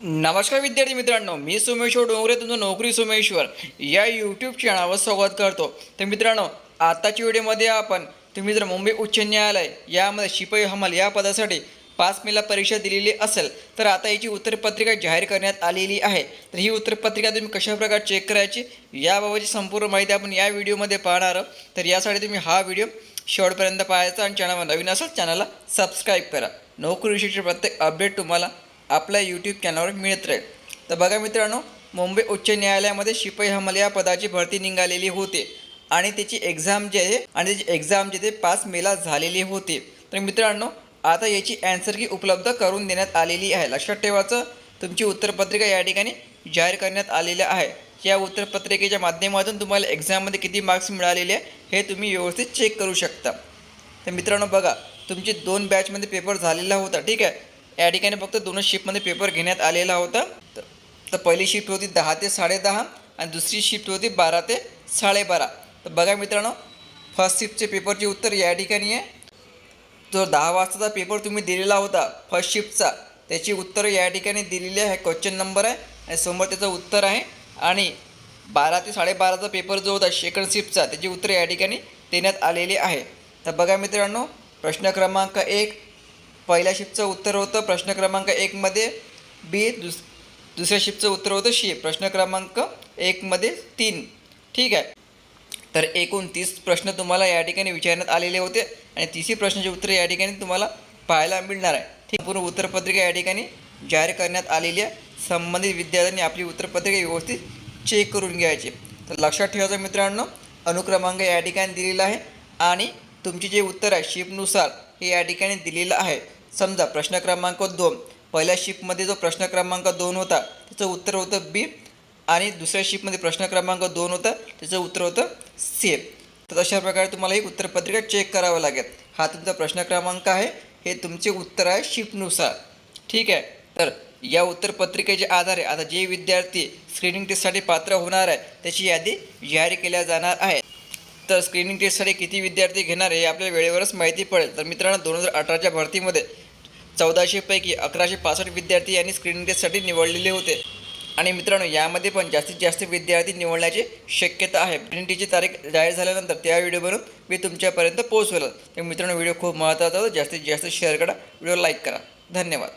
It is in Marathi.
नमस्कार विद्यार्थी मित्रांनो मी सोमेश्वर डोंगरे तुमचं नोकरी सोमेश्वर या यूट्यूब चॅनलवर स्वागत करतो. तर मित्रांनो आताच्या व्हिडिओमध्ये आपण तुम्ही जर मुंबई उच्च न्यायालय यामध्ये शिपाई हमाल या पदासाठी पाच मेला परीक्षा दिलेली असेल तर आता याची उत्तरपत्रिका जाहीर करण्यात आलेली आहे. तर ही उत्तरपत्रिका तुम्ही कशाप्रकारे चेक करायची याबाबतची संपूर्ण माहिती आपण या व्हिडिओमध्ये पाहणार आहोत. तर यासाठी तुम्ही हा व्हिडिओ शेवटपर्यंत पाहायचा आणि चॅनलवर नवीन असेल चॅनलला सबस्क्राईब करा. नोकरीविषयीचे प्रत्येक अपडेट तुम्हाला आपल्या यूट्यूब चॅनलवर मिळत राहील. तर बघा मित्रांनो मुंबई उच्च न्यायालयामध्ये शिपाई हमाल या पदाची भरती निघालेली होती. आणि त्याची एक्झाम जी आहे आणि त्याची एक्झाम जी ते पाच मेला झालेली होती. तर मित्रांनो आता याची ॲन्सर की उपलब्ध करून देण्यात आलेली आहे. लक्षात ठेवायचं तुमची उत्तरपत्रिका या ठिकाणी जाहीर करण्यात आलेल्या आहे. या उत्तरपत्रिकेच्या माध्यमातून तुम्हाला एक्झाममध्ये किती मार्क्स मिळालेले आहे हे तुम्ही व्यवस्थित चेक करू शकता. तर मित्रांनो बघा तुमची दोन बॅचमध्ये पेपर झालेला होता ठीक आहे? या ठिकाणी फक्त दोनच शिफ्टमध्ये पेपर घेण्यात आलेला होता. तर तर पहिली शिफ्ट होती दहा ते साडेदहा आणि दुसरी शिफ्ट होती बारा ते साडेबारा. तर बघा मित्रांनो फर्स्ट शिफ्टचे पेपरचे उत्तर या ठिकाणी आहे. जो दहा वाजताचा पेपर तुम्ही दिलेला होता फर्स्ट शिफ्टचा त्याची उत्तरं या ठिकाणी दिलेली आहे. क्वेश्चन नंबर आहे आणि समोर त्याचं उत्तर आहे. आणि बारा ते साडेबाराचा पेपर जो होता सेकंड शिफ्टचा त्याची उत्तर या ठिकाणी देण्यात आलेली आहे. तर बघा मित्रांनो प्रश्न क्रमांक एक पहिल्या शिफ्टचं उत्तर होतं प्रश्न क्रमांक एकमध्ये बी दुस दुसऱ्या शिफ्टचं उत्तर होतं शी. प्रश्न क्रमांक एकमध्ये तीन. ठीक आहे? तर एकूण तीस प्रश्न तुम्हाला या ठिकाणी विचारण्यात आलेले होते आणि तिसरी प्रश्नाचे उत्तर या ठिकाणी तुम्हाला पाहायला मिळणार आहे. ठीक पूर्ण उत्तरपत्रिका या ठिकाणी जाहीर करण्यात आलेली आहे. संबंधित विद्यार्थ्यांनी आपली उत्तरपत्रिका व्यवस्थित चेक करून घ्यायची. तर लक्षात ठेवायचं मित्रांनो अनुक्रमांक या ठिकाणी दिलेला आहे आणि तुमचे जे उत्तर आहे शिपनुसार हे या ठिकाणी दिलेलं आहे. समजा प्रश्न क्रमांक दोन. पहिल्या शिफ्टमध्ये जो प्रश्न क्रमांक दोन होता त्याचं उत्तर होतं बी आणि दुसऱ्या शिफ्टमध्ये प्रश्न क्रमांक दोन होता त्याचं उत्तर होतं सी. तर अशा प्रकारे तुम्हाला ही उत्तरपत्रिका चेक करावं लागेल. हा तुमचा प्रश्न क्रमांक आहे. हे तुमचे उत्तर आहे शिफ्टनुसार ठीक आहे? तर या उत्तरपत्रिकेच्या आधारे आता जे विद्यार्थी स्क्रीनिंग टेस्टसाठी पात्र होणार आहे त्याची यादी जाहीर केल्या जाणार आहे तर स्क्रीनिंग टेस्टसाठी किती विद्यार्थी घेणार हे आपल्याला वेळेवरच माहिती पडेल. तर मित्रांनो दोन हजार अठराच्या भरतीमध्ये चौदाशेपैकी अकराशे पासष्ट विद्यार्थी यांनी स्क्रीनिंग टेस्टसाठी निवडलेले होते. आणि मित्रांनो यामध्ये पण जास्तीत जास्त विद्यार्थी निवडण्याची शक्यता आहे. प्रिंटीची तारीख जाहीर झाल्यानंतर त्या व्हिडिओवरून मी तुमच्यापर्यंत पोहोचवेल. तर मित्रांनो व्हिडिओ खूप महत्त्वाचा होता. जास्तीत जास्त शेअर करा. व्हिडिओ लाईक करा. धन्यवाद.